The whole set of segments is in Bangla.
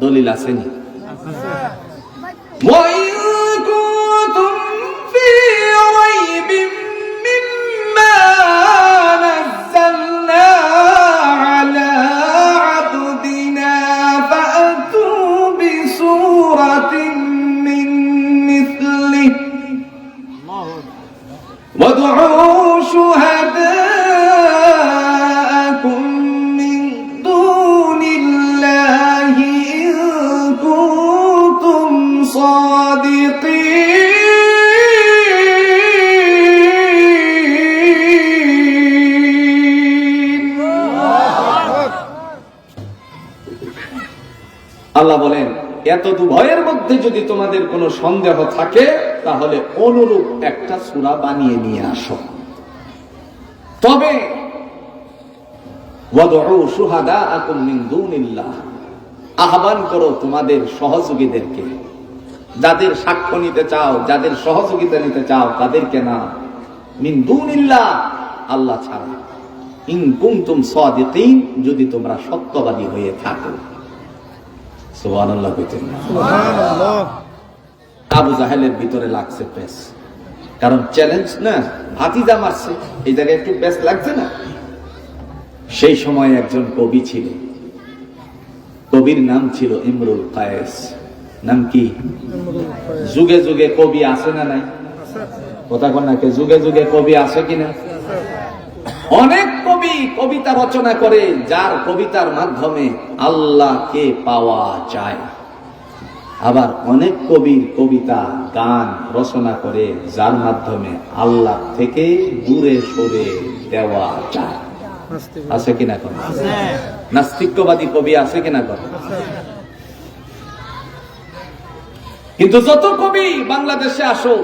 দলিল আসেনি এত ভয়ের মধ্যে যদি তোমাদের কোনো সন্দেহ থাকে, তাহলে অনুরূপ একটা সূরা বানিয়ে নিয়ে আসো। তবে আহ্বান করো তোমাদের সহযোগীদেরকে। যাদের সাক্ষ্য নিতে চাও, যাদের সহযোগিতা নিতে চাও, তাদেরকে না। মিন দুনিল্লাহ, আল্লাহ ছাড়া। ইন কুনতুম সাদিকিন, যদি তোমরা সত্যবাদী হয়ে থাকো। কইতেন। আবু জাহেলের ভিতরে লাগছে পেস কারণ চ্যালেঞ্জ না মারছে এই জায়গায় একটু বেশ লাগছে না? সেই সময় একজন কবি ছিল কবির নাম ছিল ইমরুল কায়েস। নাম কি? যুগে যুগে কবি আছে না নাই? কথা কন নাকি যুগে যুগে কবি আছে কিনা? অনেক কবি কবিতা রচনা করে, যার কবিতার মাধ্যমে আল্লাহকে পাওয়া যায়। আবার অনেক কবির কবিতা, গান রচনা করে, যার মাধ্যমে আল্লাহ থেকে দূরে সরে দেওয়া যায়। আছে কিনা কোন? নাস্তিক্যবাদী কবি আছে কিনা কোন? কিন্তু যত কবি বাংলাদেশে আসো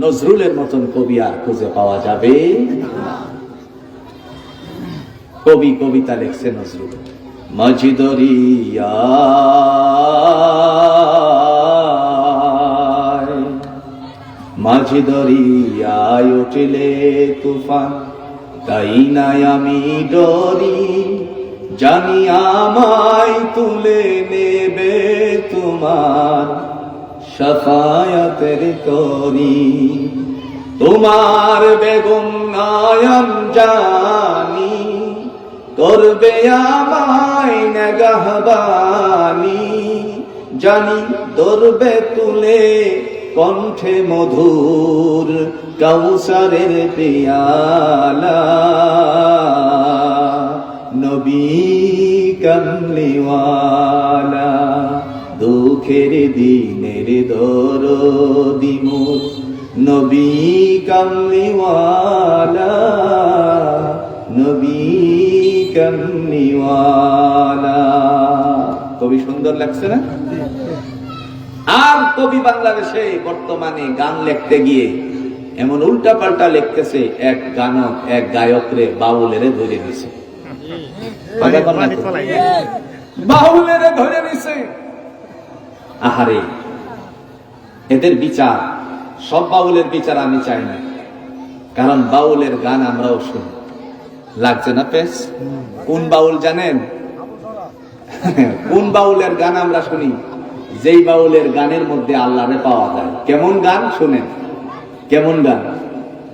নজরুলের মতন কবি আর খুঁজে পাওয়া যাবে না। কবি, কবিতা লিখছে নজরুল। মাঝি দরিয়া মাঝি দরিয়ায় উঠলে তুফান, তাই নাই আমি ডরি। জানি আমায় তুলে নেবে তোমার সাফায়াতের তরি। তোমার বেগম নয়ন জানি করবে আমায় নেগাহবানি, জানি ধরবে তুলে কণ্ঠে মধুর কাউসারের পেয়ালা। নবী কমলিওয়ালা, দুঃখের দিনের দর দিমুর নবী কমলিওয়ালা কবি সুন্দর লাগছে না? আর কবি বাংলাদেশে বর্তমানে গান লিখতে গিয়ে এমন উল্টা পাল্টা লিখতেছে, এক গানক, এক গায়করে বাউলেরে ধরে দিছে? বাউলেরে ধরে নিছে। আহারে, এদের বিচার, সব বাউলের বিচার আমি চাই না। কারণ বাউলের গান আমরাও শুনি। লাগছে না পেস? কোন বাউল জানেন? কোন বাউলের গান আমরা শুনি? যেই বাউলের গানের মধ্যে আল্লাহরে পাওয়া যায়। কেমন গান? শুনেন। কেমন গান?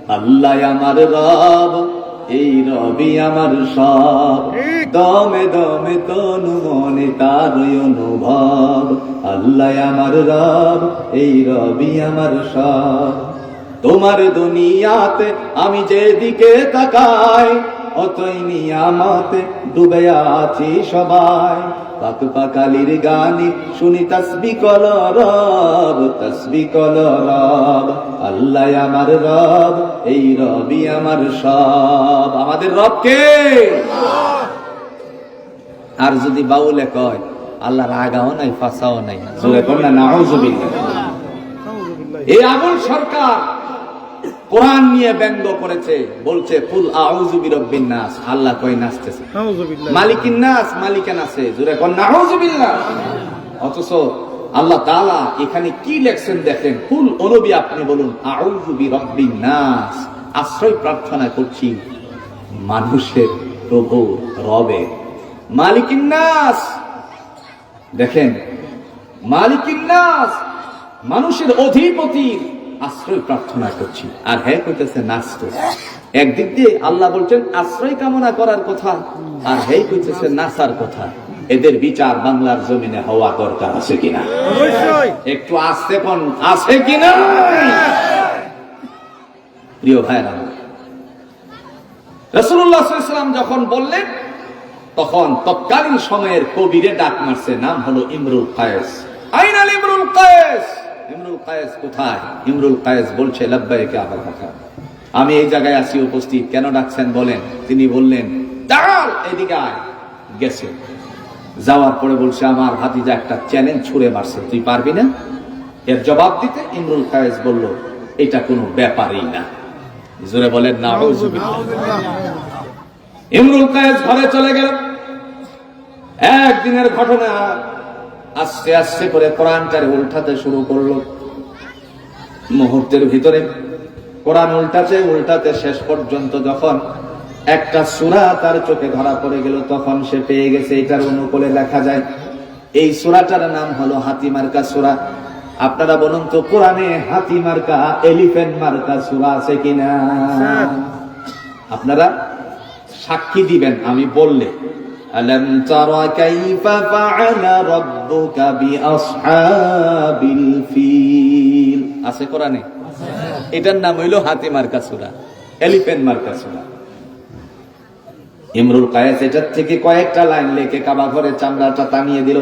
আল্লাহ আমার রব, এই রবি আমার সব। দমে দমে তনু মনে তার অনুভব। আল্লাহ আমার রব, এই রবি আমার সব। তোমার দুনিয়াতে আমি যেদিকে তাকাই অতই নিয়ামতে ডুবে আছি সবাই। পাক পাকালির গানি শুনি তসবি কল রব তসবি কল রব। আল্লাহ আমার রব এই রবি আমার সব। আমাদের রব কে আর যদি বাউলে কয় আল্লাহ রাগাও নাই ফাঁসাও নাই। জোরে কর না নাউজুবিল্লাহ। এই আবুল সরকার কোরআন নিয়ে ব্যঙ্গ করেছে বলছে ফুল আউযু বিরব্বিন নাস। আল্লাহ কই নাচতেছে। মালিকিন নাস মালিকে নাচে জোরে কোন অথচ আল্লাহ তাআলা এখানে কি লেখছেন দেখেন? ফুল অনুবি আপনি বলুন আউযু বিরব্বিন নাস। আশ্রয় প্রার্থনা করছি মানুষের প্রভু রবে। মালিকিন নাস! দেখেন মালিকিন নাস! মানুষের অধিপতির আশ্রয় প্রার্থনা করছি। আর হ্যাঁ কইতেছে নাস্ত একদিক দিয়ে আল্লাহ বলছেন আশ্রয় কামনা করার কথা আর হ্যাঁ কইতেছে নাসার কথা। এদের বিচার বাংলার জমিনে হওয়া দরকার আছে কিনা? একটু আসতে কোন আছে কিনা? প্রিয় ভাইরা রসুল্লাহাম যখন বললেন তখন তৎকালীন সময়ের কবিরে ডাক মারছে নাম হলো ইমরুল কায়েস। আইনাল ইমরুল কায়েস। ইমরুল কায়েস কোথায়? ইমরুল কায়েস বলছে লব্বাইকে আবার কথা আমি এই জায়গায় আছি, উপস্থিত। কেন ডাকছেন বলেন? তিনি বললেন দাঁড়াল এদিকে আয়। গেছে। যাওয়ার পরে বলছে, আমার ভাতিজা একটা চ্যালেঞ্জ ছুড়ে মারছে, তুই পারবি না? এর জবাব দিতে ইমরুল কায়েস বলল, এটা কোনো ব্যাপারই না। জোরে বলেন না ইমরুল কায়েস ঘরে চলে গেল। একদিনের ঘটনা আস্তে আস্তে করে কোরআনটারে উল্টাতে শুরু করল। মুহূর্তের ভিতরে কোরআন উল্টাতে উল্টাতে শেষ পর্যন্ত যখন একটা সুরা তার চোখে ধরা পড়ে গেল তখন সে পেয়ে গেছে এটার অনুকূলে লেখা যায়। এই সুরাটার নাম হলো হাতি মার্কা সুরা। আপনারা বলুন তো কোরআনে হাতি মার্কা এলিফেন্ট মার্কা সুরা আছে কিনা? আপনারা সাক্ষী দিবেন আমি বললে। ألم تر كيف فعل ربك بأصحاب الفيل আছে কোরআনে এটার নাম হইল হাতি মার্কা সূরা এলিফ্যান্ট মার্কা সূরা ইমরুল কায়েস এটার থেকে কয়েকটা লাইন লেখে কাবা ঘরে চামড়াটা টানিয়ে দিল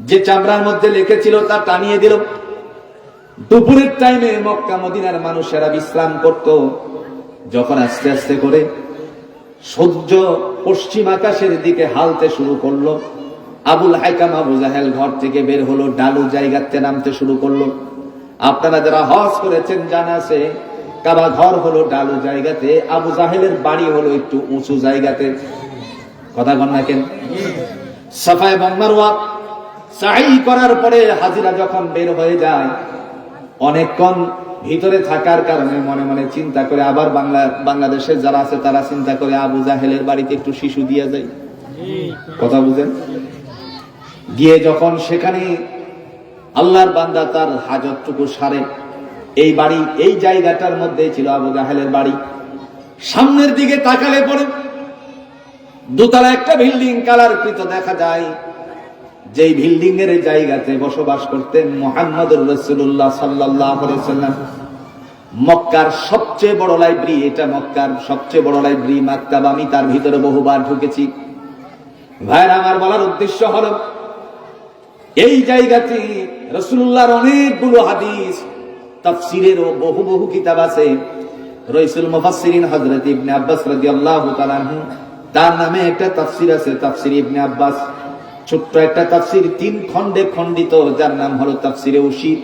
যে চামড়ার মধ্যে লিখেছিল তা টানিয়ে দিল দুপুরের টাইমে মক্কা মদিনার মানুষেরা বিশ্রাম করত যখন আস্তে আস্তে করে সূর্য পশ্চিম আকাশের দিকে হালতে শুরু করল। আবুল হাইকাম আবু জাহেল ঘর থেকে বের হলো, ডালু জায়গাতে নামতে শুরু করল। আপনারা যারা হজ করেছেন জানা আছে, কাবা ঘর হলো ডালু জায়গাতে, আবু জাহেলের বাড়ি হলো একটু উঁচু জায়গাতে। কথা কন না কেন? সাফাই এবং মারওয়া করার পরে হাজিরা যখন বের হয়ে যায় অনেকক্ষণ ভিতরে থাকার কারণে মনে মনে চিন্তা করে আবার বাংলা বাংলাদেশের যারা আছে তারা চিন্তা করে আবু জাহেলের বাড়িতে একটু শিশু দিয়ে যায় কথা বুঝেন? গিয়ে যখন সেখানে আল্লাহর বান্দা তার হাজতটুকু সারে, এই বাড়ি, এই জায়গাটার মধ্যে ছিল আবু জাহেলের বাড়ি। সামনের দিকে তাকালে পড়ে দোতলা একটা বিল্ডিং কালার কৃত দেখা যায়। যেই বিল্ডিং এর জায়গাতে বসবাস করতেন মোহাম্মদ রসুল্লাহ সাল্লাহ মক্কার সবচেয়ে বড় লাইব্রেরি এটা মক্কার সবচেয়ে বড় লাইব্রেরি মাক্কাব। আমি তার ভিতরে বহুবার ঢুকেছি। ভাইয়ের আমার বলার উদ্দেশ্য হল, এই জায়গাতে রসুল্লাহর অনেকগুলো হাদিস, তাফসিরেরও বহু বহু কিতাব আছে। রইসুল মুফাসসিরিন হযরত ইবনে আব্বাস রাদিয়াল্লাহু তাআলা তার নামে একটা তাফসির আছে, তাফসির ইবনে আব্বাস। ছোট্ট একটা তাফসির তিন খণ্ডে খণ্ডিত, যার নাম হলো তাফসিরে উশির।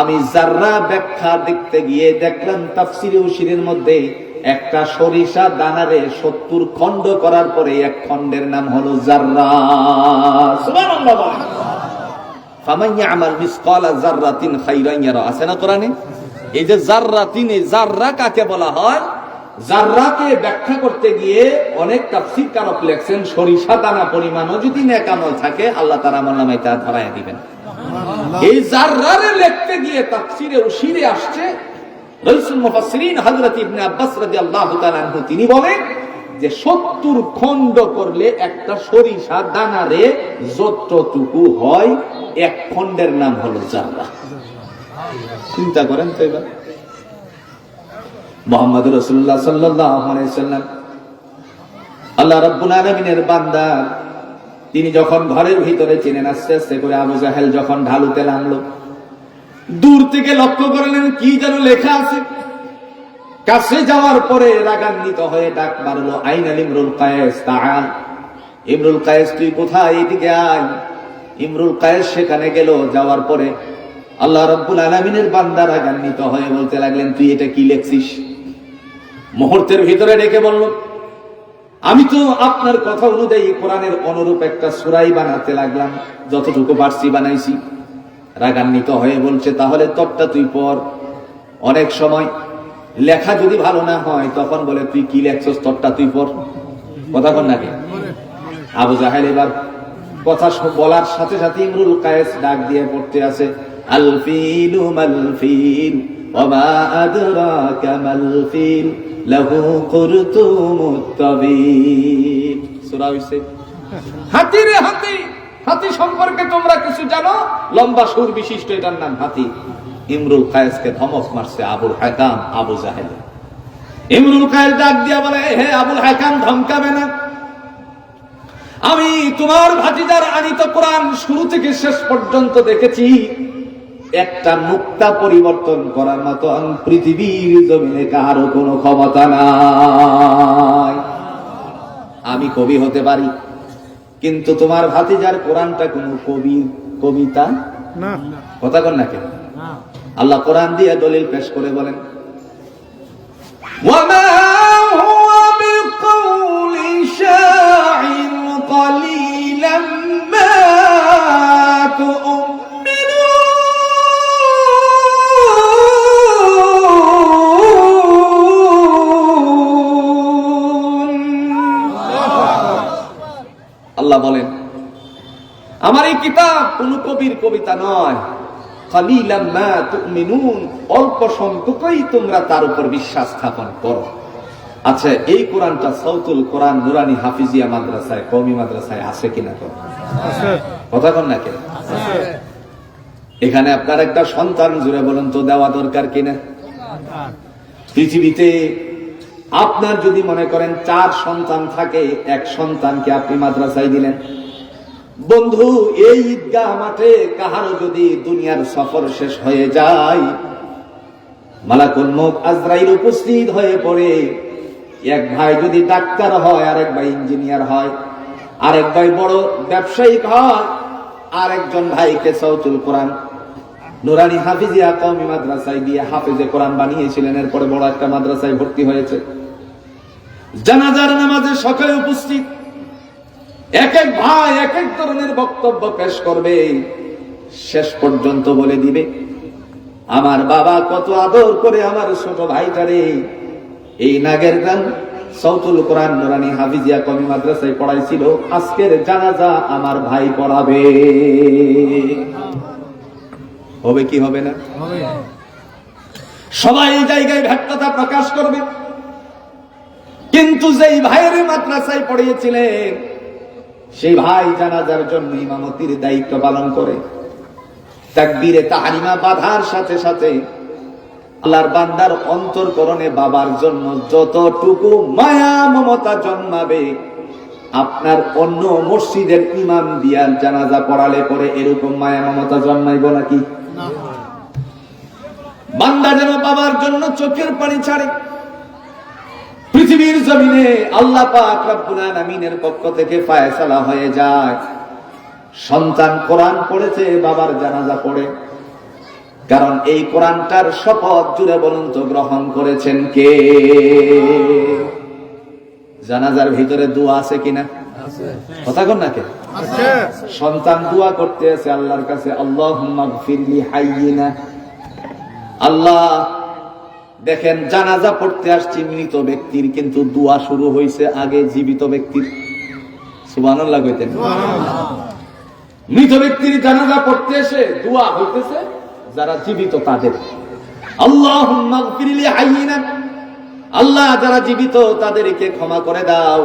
আমি জাররা ব্যাখ্যা দেখতে গিয়ে দেখলাম, তাফসিরে উশিরের মধ্যে একটা সরিষা দানারে সত্তর খণ্ড করার পরে এক খণ্ডের নাম হলো জাররা আমার আছে না কোরআনে? এই যে জাররাতিন এই জাররা কাকে বলা হয়? জাররাকে ব্যাখ্যা করতে গিয়ে অনেক তাফসীর কারক লেখছেন সরিষা দানা পরিমাণও যদি নেকামল থাকে আল্লাহ তাআলা আমার নামে তা ধরায় দিবেন। এই জাররারে লিখতে গিয়ে তাফসীরে উশিরে আসছে রাইসুল মুফাসসিরিন হযরত ইবনে আব্বাস রাদিয়াল্লাহু তাআলা আনহু। তিনি বলেন যে সত্তর খণ্ড করলে একটা সরিষা দানারে যতটুকু হয় এক খণ্ডের নাম হলো জাররা। চিন্তা করেন তো এবার। মোহাম্মদ রসুল্লাহ সাল্লাম। আল্লাহ রব্বুল আলমিনের বান্দা, তিনি যখন ঘরের ভিতরে চিনেন আস্তে আস্তে করে আবু জাহেল যখন ঢালুতে নামলো, দূর থেকে লক্ষ্য করলেন, কি যেন লেখা আছে। কাছে যাওয়ার পরে রাগান্বিত হয়ে ডাক মারলো, আইন আল ইমরুল কায়েস, তাআল। ইমরুল কায়েস, তুই কোথায়? এদিকে আয়। ইমরুল কায়েস সেখানে গেল, যাওয়ার পরে আল্লাহ রব্বুল আলমিনের বান্দা রাগান্বিত হয়ে বলতে লাগলেন, তুই এটা কি লেখছিস? মুহূর্তের ভিতরে ডেকে বলল, আমি তো আপনার কথা অনুযায়ী কোরআনের অনুরূপ একটা সুরাই বানাতে লাগলাম, যতটুকু পারছি বানাইছি। রাগান্বিত হয়ে বলছে, তাহলে তরটা তুই পর অনেক সময় লেখা যদি ভালো না হয়, তখন বলে, তুই কি লেখছস তরটা তুই পর কথা কন নাকি আবু জাহেল এবার কথা বলার সাথে সাথে ইমরুল কায়েস ডাক দিয়ে পড়তে আছে মাল ফিল ওমা আদরাকা মাল ফিল লাহু কুরতুমুত তাবিল সূরা হইছে। হাতি রে হাতি হাতি সম্পর্কে তোমরা কিছু জানো? লম্বা সুর বিশিষ্ট এটার নাম হাতি। ইমরুল কায়েসকে ধমক মারছে আবুল হাকাম, আবু জাহেল। ইমরুল কায়েস ডাক দিয়া বলে হে আবুল হাকাম, ধমকাবে না। আমি তোমার ভাতিজার আনিত কোরআন শুরু থেকে শেষ পর্যন্ত দেখেছি। একটা মুক্তা পরিবর্তন করার মতো পৃথিবীর জমিনে কারও কোনো ক্ষমতা নাই। আমি কবি হতে পারি কিন্তু তোমার ভাতিজার কোরআনটা কোন কবি কবিতা? কথা কর না কেন? আল্লাহ কোরআন দিয়ে দলিল পেশ করে বলেন আল্লাহ বলেন আমার এই কিতাব কোন কবির কবিতা নয়। অল্প সংখ্যকই তোমরা তার উপর বিশ্বাস স্থাপন করো। আচ্ছা এই কোরআনটা সৌতুল কোরআন নুরানি হাফিজিয়া মাদ্রাসায় কমি মাদ্রাসায় আছে কিনা কথা কন না কেন? এখানে আপনার একটা সন্তান জুড়ে বলুন তো দেওয়া দরকার কিনা? পৃথিবীতে আপনার যদি মনে করেন চার সন্তান থাকে, এক সন্তানকে আপনি মাদ্রাসায় দিলেন। বন্ধু, এই ঈদগাহ মাঠে কাহারও যদি দুনিয়ার সফর শেষ হয়ে যায়, মালাকুল মুখ আজরাইল উপস্থিত হয়ে পড়ে। এক ভাই যদি ডাক্তার হয়, আরেক ভাই ইঞ্জিনিয়ার হয়, আরেক ভাই বড় ব্যবসায়িক হয়, আরেকজন ভাইকে সৌতুল কোরআন। নুরানি হাফিজিয়া কওমি মাদ্রাসায় দিয়ে হাফিজে কোরআন বানিয়েছিলেন, এরপরে বড় একটা মাদ্রাসায় ভর্তি হয়েছে। জানাজার নামাজে সকালে উপস্থিত। এক এক ভাই এক এক ধরনের বক্তব্য পেশ করবে। শেষ পর্যন্ত বলে দিবে আমার বাবা কত আদর করে আমার ছোট ভাইটারে এই নাগের গান সৌতুল কোরআন নুরানি হাফিজিয়া কমি মাদ্রাসায় পড়াইছিল। আজকের জানাজা আমার ভাই পড়াবে। হবে কি হবে না? সবাই এই জায়গায় ব্যর্থতা প্রকাশ করবে। কিন্তু যেই ভাইয়ের মাদ্রাসায় পড়িয়েছিলেন সেই ভাই জানাজার জন্য ইমামতির দায়িত্ব পালন করে। তাকবীরে তাহারিমা বাধার সাথে সাথে আল্লাহর বান্দার অন্তরকরণে বাবার জন্য যতটুকু মায়া মমতা জন্মাবে আপনার অন্য মসজিদের ইমাম দিয়ার জানাজা পড়ালে পরে এরকম মায়া মমতা জন্মাইব নাকি? বান্দা যেন বাবার জন্য চোখের পানি ছাড়ে। পৃথিবীর জমিনে আল্লাহ পাক রব্বুল আলামিনের পক্ষ থেকে ফায়সালা হয়ে যায়। সন্তান কোরআন পড়েছে বাবার জানাজা পড়ে। কারণ এই কোরআনটার শপথ জুড়ে বলুন তো গ্রহণ করেছেন কে? জানাজার ভিতরে দোয়া আছে কিনা? কথা কন না কে? সন্তান দোয়া করতে আছে আল্লাহর কাছে আল্লাহ ফিরলি হাইয়িনা। আল্লাহ দেখেন, জানাজা পড়তে আসছি মৃত ব্যক্তির, কিন্তু দোয়া শুরু হয়েছে আগে জীবিত ব্যক্তির। কইতেন। মৃত ব্যক্তির জানাজা পড়তে এসে দোয়া হইতেছে যারা জীবিত তাদের। আল্লাহ আল্লাহ যারা জীবিত তাদেরকে ক্ষমা করে দাও।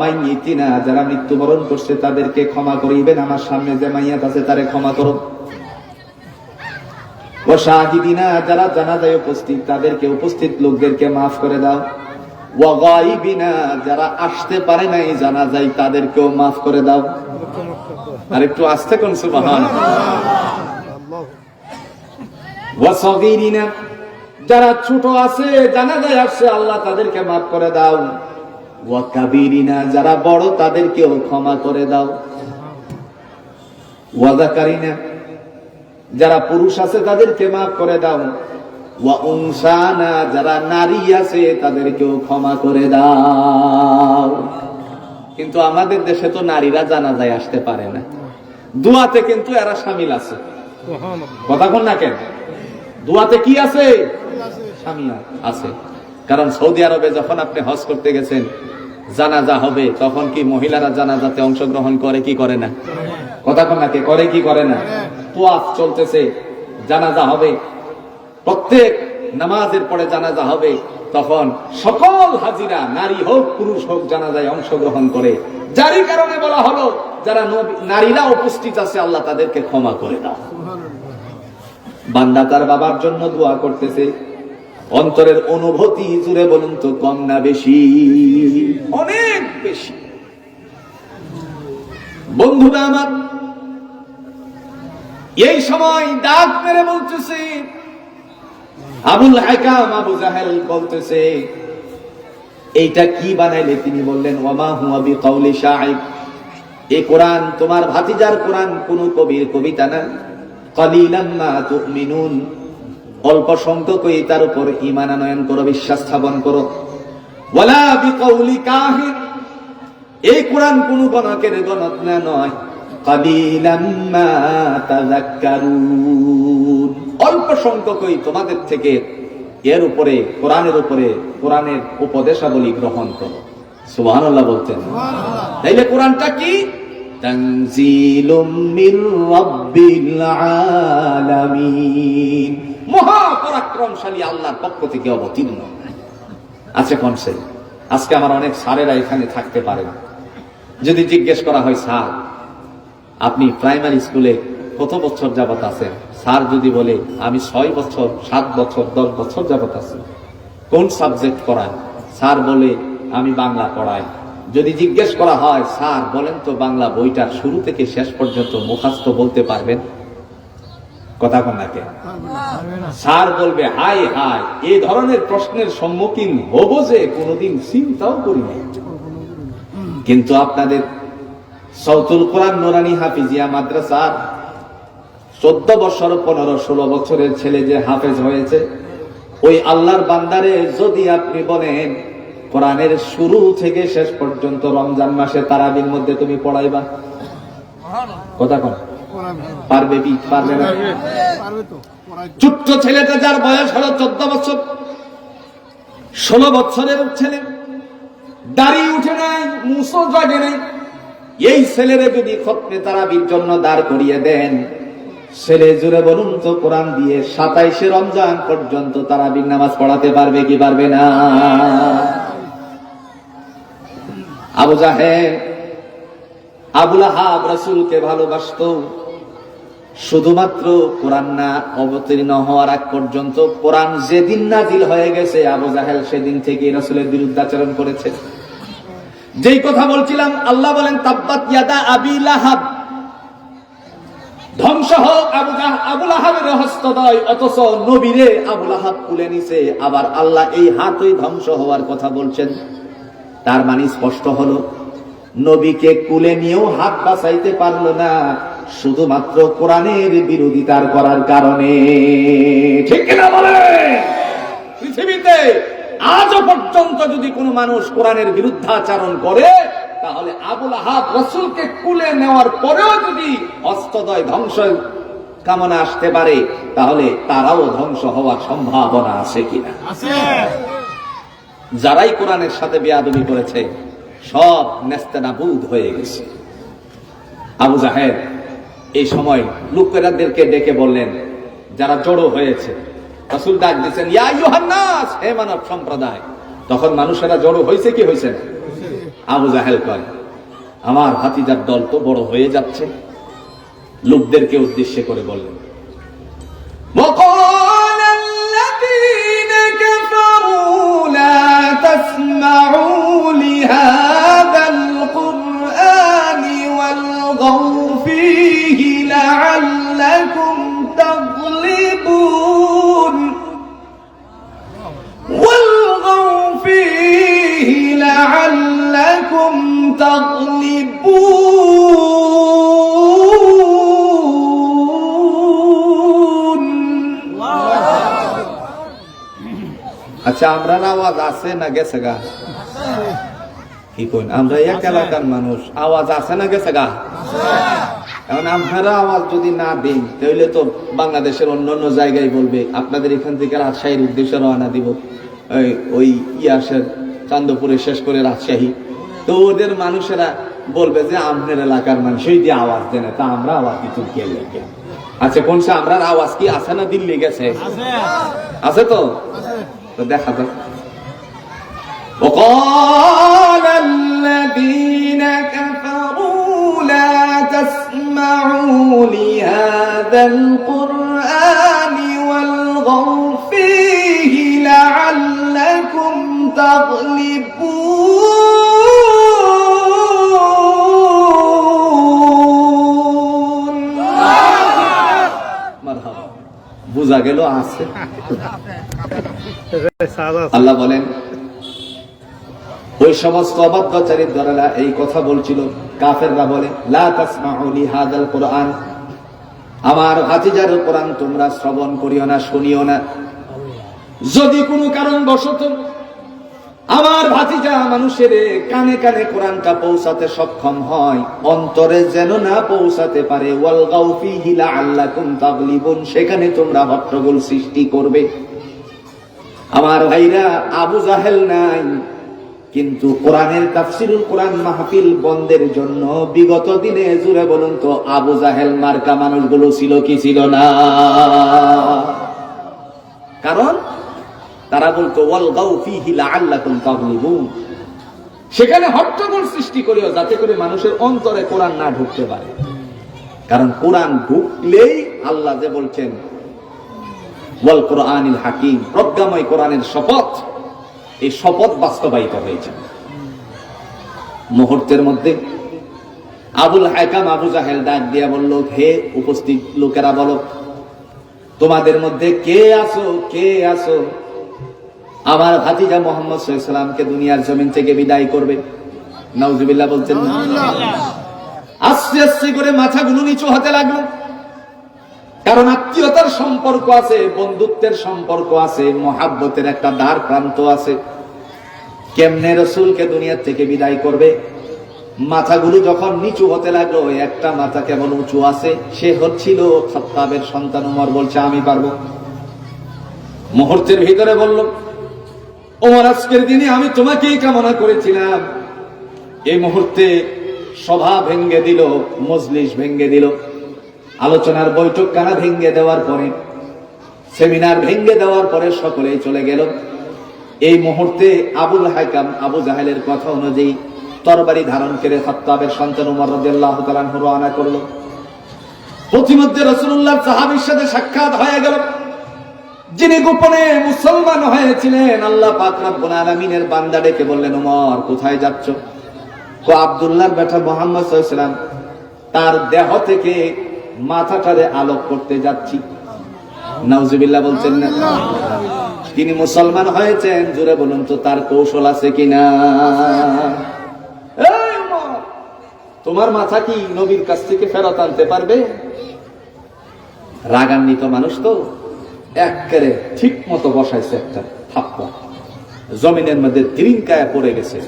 মাইয়িতিনা, যারা মৃত্যুবরণ করছে তাদেরকে ক্ষমা করিবেন। আমার সামনে যে মাইয়াত আছে তারে ক্ষমা করো। ও শাহিদিনা, যারা জানাজায় উপস্থিত, তাদেরকে উপস্থিত লোকদেরকে মাফ করে দাও। ও গাইবিনা যারা আসতে পারে নাই জানা যায় তাদেরকেও মাফ করে দাও। আর একটু আসতে কোন সুবহান। আল্লাহ যারা ছোট আছে জানা যায় আসছে, আল্লাহ তাদেরকে মাফ করে দাও। ওয়া কাবীরিনা, যারা বড়, তাদেরকেও ক্ষমা করে দাও। ওয়াজাকারিনা যারা পুরুষ আছে তাদেরকে মাফ করে দাও। যারা নারী আছে তাদেরকেও ক্ষমা করে দাও। কিন্তু আমাদের দেশে তো নারীরা জানা যায় আসতে পারে না। দুয়াতে কিন্তু এরা সামিল আছে। কথা কোন না কেন? দুয়াতে কি আছে? আছে। কারণ সৌদি আরবে যখন আপনি হজ করতে গেছেন জানাজা হবে তখন কি মহিলারা জানাজাতে অংশগ্রহণ করে কি করে না? কথা কন্যাকে করে কি করে না? তোয়াফ চলতেছে জানাজা হবে। প্রত্যেক নামাজের পরে জানাজা হবে। তখন সকল হাজিরা নারী হোক পুরুষ হোক জানাজায় অংশগ্রহণ করে। যারই কারণে বলা হলো যারা নারীরা উপস্থিত আছে আল্লাহ তাদেরকে ক্ষমা করে দাও। বান্দা তার বাবার জন্য দোয়া করতেছে। অন্তরের অনুভূতি জুড়ে বলুন তো কম না বেশি? অনেক বেশি। বন্ধুরা আমার এই সময় ডাক মেরে বলতেছে, আবুল হাকাম আবু জাহেল বলতেছে, এইটা কি বানাইলে? তিনি বললেন ওমা হুয়া বি কাউলি শাইব এই কোরআন তোমার ভাতিজার কোরআন, কোন কবির কবিতা না। কালিলাম মা তুমিনুন। অল্প সংখ্যকই তার উপর ঈমান আনয়ন করো, বিশ্বাস স্থাপন করো। ওয়ালা বিকাউলি কাহিন। এই কোরআন কোন গণকের গণক না, নয়। কালিলাম মা তাযাক্কারুন। অল্প সংখ্যকই তোমাদের থেকে এর উপরে কোরআনের উপরে কোরআনের উপদেশাবলী গ্রহণ করো। সুবহানাল্লাহ বলতেন তাইলে কোরআনটা কি? তানজিলুম মির রাব্বিল আলামিন। মহা পরাক্রমশালী আল্লাহর পক্ষ থেকে অবতীর্ণ। আছে কনসে আজকে আমার অনেক স্যারেরা এখানে থাকতে পারে যদি জিজ্ঞেস করা হয় স্যার আপনি প্রাইমারি স্কুলে কত বছর যাবত আছেন? স্যার যদি বলে, আমি ছয় বছর, সাত বছর, দশ বছর যাবত আছি। কোন সাবজেক্ট পড়ান? স্যার বলে, আমি বাংলা পড়াই। যদি জিজ্ঞেস করা হয়, স্যার, বলেন তো বাংলা বইটার শুরু থেকে শেষ পর্যন্ত মুখাস্ত বলতে পারবেন? কথা কন্যাকে স্যার বলবে হাই হাই এই ধরনের প্রশ্নের সম্মুখীন হব যে কোনোদিন চিন্তাও করি নাই। কিন্তু আপনাদের সৌতুল কোরআন নোরানি হাফিজিয়া মাদ্রাসার চোদ্দ বছর, পনেরো, ষোলো বছরের ছেলে যে হাফেজ হয়েছে, ওই আল্লাহর বান্দারে যদি আপনি বলেন, কোরআনের শুরু থেকে শেষ পর্যন্ত রমজান মাসে তারাবির মধ্যে তুমি পড়াইবা। কথা কন। পারবে কি? পারবে না? ছোট্ট ছেলেটা যার বয়স হলো চোদ্দ বছর, ষোলো বছরের ছেলে, দাড়ি উঠে নাই, মুসো জাগে নাই। এই ছেলেরে যদি খতমে তারাবির জন্য দাঁড় করিয়ে দেন, ছেলে জুড়ে বলুন তো কোরআন দিয়ে সাতাইশে রমজান পর্যন্ত তারাবির নামাজ পড়াতে পারবে কি পারবে না? আবু জাহেদ আবুল আহাব রসুলকে ভালোবাসতো। শুধুমাত্র কোরআন না, অবতীর্ণ হওয়ার আগ পর্যন্ত কোরআন যেদিন নাজিল হয়ে গেছে, আবু জাহেল সেদিন থেকে রসুলের বিরুদ্ধাচরণ করেছে। যেই কথা বলছিলাম, আল্লাহ বলেন, তাব্বাত ইয়াদা আবি লাহাব। ধ্বংস হোক আবুল আহাবের হস্তদয় অথচ নবীরে আবুল আহাব তুলে নিছে। আবার আল্লাহ এই হাতই ধ্বংস হওয়ার কথা বলছেন। তার মানে স্পষ্ট হলো, নবীকে কুলে নিয়েও হাত বাঁচাইতে পারল না, শুধুমাত্র কোরআনের বিরোধিতার করার কারণে। ঠিক কিনা বলে পৃথিবীতে আজও পর্যন্ত যদি কোনো মানুষ কোরআনের বিরুদ্ধাচারণ করে তাহলে আবুল আহাব রসুলকে কুলে নেওয়ার পরেও যদি অস্তদয় ধ্বংস কামনা আসতে পারে তাহলে তারাও ধ্বংস হওয়ার সম্ভাবনা আছে কিনা? যারাই কোরআনের সাথে বেয়াদবি করেছে সব নেস্তেনাবুদ হয়ে গেছে। আবু জাহেদ এই সময় লোকেরাদেরকে ডেকে বললেন যারা জড়ো হয়েছে রাসূল ডাক দিচ্ছেন ইয়া ইউহান্নাস হে মানব সম্প্রদায়, তখন মানুষেরা জড়ো হয়েছে কি হয়েছে আবু জাহেল করে আমার হাতিজার দল তো বড় হয়ে যাচ্ছে। লোকদেরকে উদ্দেশ্যে করে বললেন আমরা আওয়াজ আছে না গেছে গা? কি কইন আমরা এক এলাকার মানুষ আওয়াজ আছে না গেছে গা? এখন আপনারা আওয়াজ যদি না দিন তাহলে তো বাংলাদেশের অন্য অন্য জায়গায় বলবে আপনাদের এখান থেকে রাজশাহীর উদ্দেশ্যে রওনা দিব। ওই- ওই ইয়াসের চান্দপুরে শেষ করে রাজশাহী। তো ওদের মানুষেরা বলবে যে আমাদের এলাকার মানুষই দিয়ে আওয়াজ দেয় না তা আমরা আওয়াজ দিতে কে লেগে আচ্ছা কোন সে আমরা আওয়াজ কি আছে না দিল্লি গেছে? আছে। তো? তো দেখা যাক وقال الذين كفروا لا تسمعوا لهذا القرآن والغوا فيه لعلكم تغلبون مرحبا বুঝা গেল আছে আল্লাহ বলেন, ওই সমস্ত অবাধ্যচারীর দ্বারা এই কথা বলছিল। কাফেররা বলে, লা কোরআন। আমার ভাতিজার কোরআন তোমরা শ্রবণ করিও না, শুনিও না। যদি কোনো কারণ বশত আমার ভাতিজা মানুষের কানে কানে কোরআনটা পৌঁছাতে সক্ষম হয়, অন্তরে যেন না পৌঁছাতে পারে, ওয়াল গাউফি হিলা তাগলিবুন। সেখানে তোমরা হট্টগোল সৃষ্টি করবে। আমার ভাইরা আবু জাহেল নাই। কিন্তু কোরআনের তাফসিরুল কোরআন মাহফিল বন্ধের জন্য বিগত দিনে জুড়ে বলুন তো, আবু জাহেল মার্কা মানুষগুলো ছিল কি ছিল না? কারণ তারা বলতো সেখানে হট্টগোল সৃষ্টি করিও যাতে করে মানুষের অন্তরে কোরআন না ঢুকতে পারে। কারণ কোরআন ঢুকলেই আল্লাহ যে বলছেন ওয়াল কোরআনিল হাকিম প্রজ্ঞাময় কোরআনের শপথ। এই শপথ বাস্তবায়িত হয়েছে। মুহূর্তের মধ্যে আবুল হাকাম আবু জাহেল ডাক দিয়া বলল হে উপস্থিত লোকেরা বলো তোমাদের মধ্যে কে আসো কে আসো আমার ভাতিজা মোহাম্মদ সাল্লামকে দুনিয়ার জমিন থেকে বিদায় করবে। নাউজুবিল্লাহ বলছেন আস্তে আস্তে করে মাথাগুলো নিচু হতে লাগল। কারণ আত্মীয়তার সম্পর্ক আছে, বন্ধুত্বের সম্পর্ক আছে, মহাব্বতের একটা দ্বার প্রান্ত আছে। কেমনে রসুলকে দুনিয়ার থেকে বিদায় করবে? মাথাগুলো যখন নিচু হতে লাগল, একটা মাথা কেমন উঁচু আছে? সে হচ্ছিল খত্তাবের সন্তান উমর বলছে, আমি পারব। মুহূর্তের ভিতরে বলল ওমর আজকের দিনে আমি তোমাকেই কামনা করেছিলাম। এই মুহূর্তে সভা ভেঙ্গে দিল, মজলিস ভেঙ্গে দিল। আলোচনার বৈঠক কানা ভেঙ্গে দেওয়ার পরে, সেমিনার ভেঙ্গে দেওয়ার পরে সকলেই চলে গেল। এই মুহূর্তে আবুল হাইকাম, আবু জাহেলের কথা অনুযায়ী তরবারি ধারণ করে হত্তাবের সন্তান উমর রাদিয়াল্লাহু তাআলা রওনা করল। প্রতিমধ্যে রাসূলুল্লাহ সাহাবীর সাথে সাক্ষাৎ হয়ে গেল। যিনি গোপনে মুসলমান হয়েছিলেন, আল্লাহ পাক রব্বুল আলামিনের বান্দা ডেকে বললেন, উমর, কোথায় যাচ্ছ? কো, আব্দুল্লাহর বেটা মোহাম্মদ তার দেহ থেকে মাথাটারে আলোক করতে যাচ্ছি। নাউজুবিল্লাহ বলছেন না। তিনি মুসলমান হয়েছেন জুড়ে বলুন তো তার কৌশল আছে কিনা? তোমার মাথা কি নবীর কাছ থেকে ফেরত আনতে পারবে? রাগান্বিত মানুষ তো একেবারে ঠিক মতো বসাইছে একটা থাপ্পা জমিনের মধ্যে তিরিঙ্কায় পড়ে গেছে।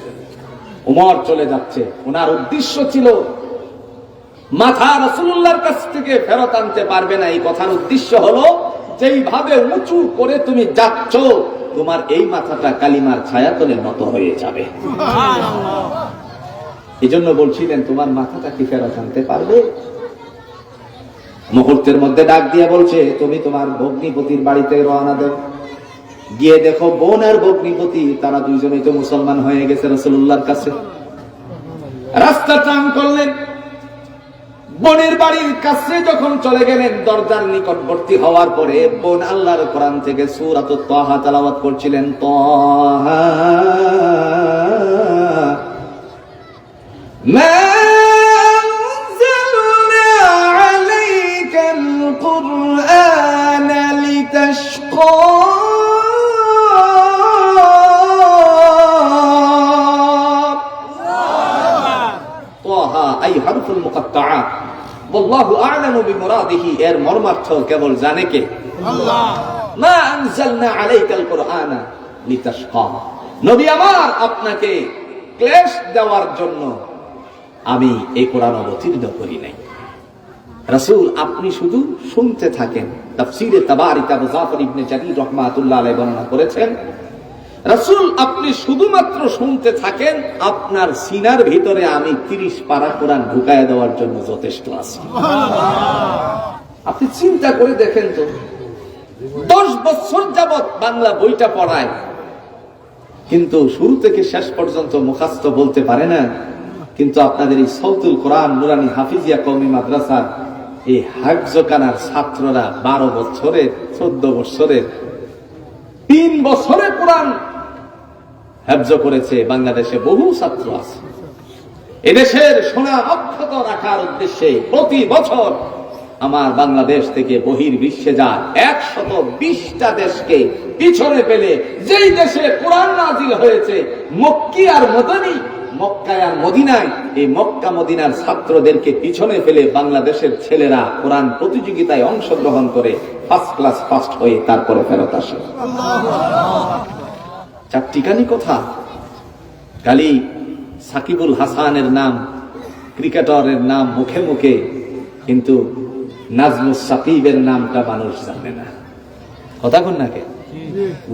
উমর চলে যাচ্ছে। ওনার উদ্দেশ্য ছিল মাথা রসুল্লাহর কাছ থেকে ফেরত আনতে পারবে না। এই কথার উদ্দেশ্য হলো যেইভাবে উঁচু করে তুমি যাচ্ছ তোমার এই মাথাটা কালিমার ছায়া তলে নত হয়ে যাবে। এই জন্য বলছিলেন তোমার মাথাটা কি ফেরত আনতে পারবে? মুহূর্তের মধ্যে ডাক দিয়ে বলছে তুমি তোমার ভগ্নিপতির বাড়িতে রওনা দেও। গিয়ে দেখো বোন আর ভগ্নিপতি তারা দুইজনেই তো মুসলমান হয়ে গেছে রসুল্লাহর কাছে। রাস্তা টান করলেন। বোনের বাড়ির কাছে যখন চলে গেলেন দরজার নিকটবর্তী হওয়ার পরে বোন আল্লাহর কোরআন থেকে সুরাত তহা তালাবাত করছিলেন তহা ما أنزلنا عليك القرآن لتشقى طه أي حرف المقطعات এর মর্মার্থ কেবল নবী আমার আপনাকে ক্লেশ দেওয়ার জন্য আমি এই কোরআন অবতীর্ণ করি নাই। রসুল আপনি শুধু শুনতে থাকেন। তাফসিরে তাবারিক আবু জাফর ইবনে রাহমাতুল্লাহ আলাইহি বর্ণনা করেছেন রাসূল, আপনি শুধুমাত্র শুনতে থাকেন, আপনার সিনার ভিতরে আমি তিরিশ পারা কোরআন ঢুকায় দেওয়ার জন্য যথেষ্ট আছি। আপনি চিন্তা করে দেখেন তো, দশ বছর যাবৎ বাংলা বইটা পড়ায়, কিন্তু শুরু থেকে শেষ পর্যন্ত মুখাস্ত বলতে পারে না, কিন্তু আপনাদের এই সৌতুল কোরআন, নুরানি হাফিজিয়া কৌমি মাদ্রাসা, এই হাফজকানার ছাত্ররা বারো বছরের, চোদ্দ বছরের, তিন বছরে কোরআন হেফজ করেছে, বাংলাদেশে বহু ছাত্র আছে। এদেশের সুনাম অক্ষত রাখার উদ্দেশ্যে প্রতি বছর আমার বাংলাদেশ থেকে বহির বিশ্বে যায় একশত বিশটা দেশকে পিছনে পেলে যেই দেশে কোরআন নাজিল হয়েছে, মক্কি আর মদনী, মক্কায় আর মদিনায়, এই মক্কা মদিনার ছাত্রদেরকে পিছনে ফেলে বাংলাদেশের ছেলেরা কোরআন প্রতিযোগিতায় অংশগ্রহণ করে ফার্স্ট ক্লাস ফার্স্ট হয়ে তারপরে ফেরত আসে। চারটিখানি কথা? কালি সাকিবুল হাসানের নাম, ক্রিকেটারের নাম মুখে মুখে, কিন্তু নাজমুস সাকিবের নামটা মানুষ জানে না। কথা কোন নাকে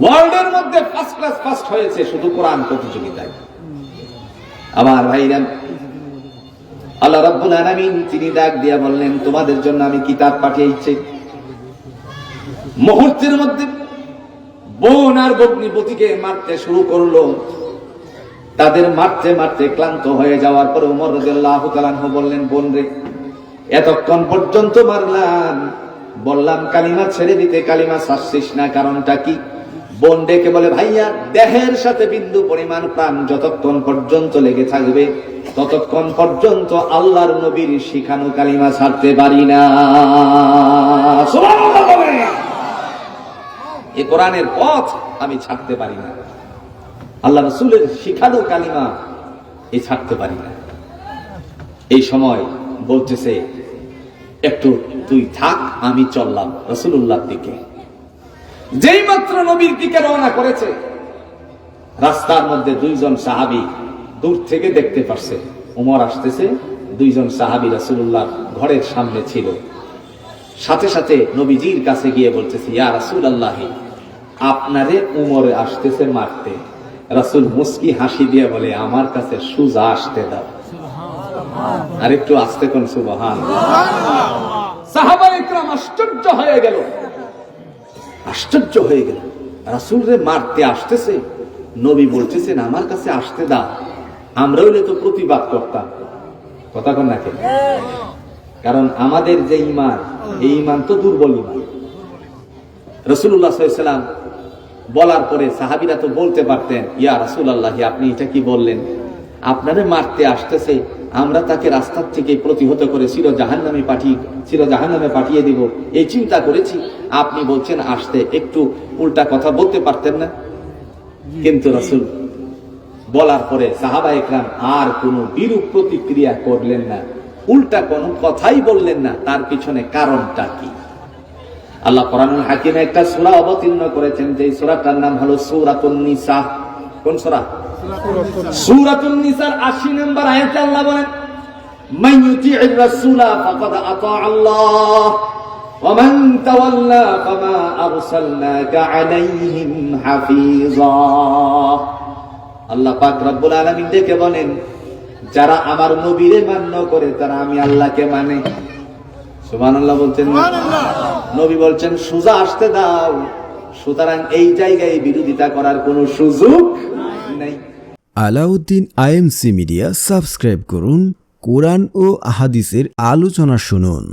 ওয়ার্ল্ডের মধ্যে ফার্স্ট ক্লাস ফার্স্ট হয়েছে শুধু কোরআন প্রতিযোগিতায়। আমার ভাইরা, আল্লাহ রাব্বুল আলামিন তিনি ডাক দিয়া বললেন, তোমাদের জন্য আমি কিতাব পাঠিয়েছি। মুহূর্তের মধ্যে বোন আর বগ্নিপতিকে মারতে শুরু করল। তাদের মারতে মারতে ক্লান্ত হয়ে যাওয়ার পরে উমর রাদিয়াল্লাহু বললেন, বোন রে, এতক্ষণ পর্যন্ত মারলাম। বললাম, কালিমা ছেড়ে দিতে কালিমা শাসছিস না। কারণটা কি? বোন ডেকে বলে, ভাইয়া, দেহের সাথে বিন্দু পরিমাণ প্রাণ যতক্ষণ পর্যন্ত লেগে থাকবে, ততক্ষণ পর্যন্ত আল্লাহর নবীর শিখানো কালিমা ছাড়তে পারি না। এ কোরআনের পথ আমি ছাড়তে পারি না। আল্লাহ রসুলের শিখানো কালিমা এই ছাড়তে পারি না। এই সময় বলতেছে, একটু তুই থাক, আমি চললাম রসুল্লাহর দিকে। যেই মাত্র নবীর দিকে রওনা করেছে, রাস্তার মধ্যে দুইজন সাহাবি দূর থেকে দেখতে পারছে। উমর আসতেছে, দুইজন সাহাবি রাসুল্লাহ ঘরের সামনে ছিল। সাথে সাথে নবীজির কাছে গিয়ে বলতেছে, ইয়া রাসুল আল্লাহি আপনারে উমরে আসতেছে মারতে। রাসুল মুস্কি হাসি দিয়ে বলে আমার কাছে সুজা আসতে দাও। আর একটু আসতে কোন সুবহান। ইকরাম আশ্চর্য হয়ে গেল। আশ্চর্য হয়ে গেল। রাসুল রে মারতে আসতেছে? নবী বলতেছেন আমার কাছে আসতে দাও। আমরা হইলে তো প্রতিবাদ করতাম। কথা কন নাকি কারণ আমাদের যে ইমান এই ইমান তো দুর্বল ইমান রসুল্লাহ সাল্লাম বলার পরে সাহাবিরা তো বলতে পারতেন, ইয়া রাসুল আল্লাহ আপনি এটা কি বললেন? আপনারে মারতে আসতেছে, আমরা তাকে রাস্তার থেকে প্রতিহত করে চির জাহান নামে পাঠিয়ে চির জাহান নামে পাঠিয়ে দিব। এই চিন্তা করেছি, আপনি বলছেন আসতে একটু উল্টা কথা বলতে পারতেন না? কিন্তু রাসুল, বলার পরে সাহাবা একরাম আর কোনো বিরূপ প্রতিক্রিয়া করলেন না, উল্টা কোনো কথাই বললেন না, তার পিছনে কারণটা কি? আল্লাহ কোরআনুল হাকিমে একটা সূরা অবতীর্ণ করেছেন যে সূরাটার নাম হলো সূরাতুন নিসা। কোন সূরা? সূরাতুন নিসার 80 নম্বর আয়াতে আল্লাহ বলেন, মান ইউতি'ir রাসূলা ফাকাদ আতা আল্লাহ, ওয়া মান তাওয়াল্লা ফামা আরসালনাকা আলাইহিম হাফিজা। আল্লাহ পাক রব্বুল আলামিন ডেকে বলেন, যারা আমার নবীরে মান্য করে, তারা আমি আল্লাহকে মানে। সুবহানাল্লাহ বলছেন নবী বলছেন সুজা আসতে দাও। সুতরাং এই জায়গায় বিরোধিতা করার কোনো সুযোগ নেই। আলাউদ্দিন আইএমসি মিডিয়া সাবস্ক্রাইব করুন কোরআন ও আহাদিসের আলোচনা শুনুন।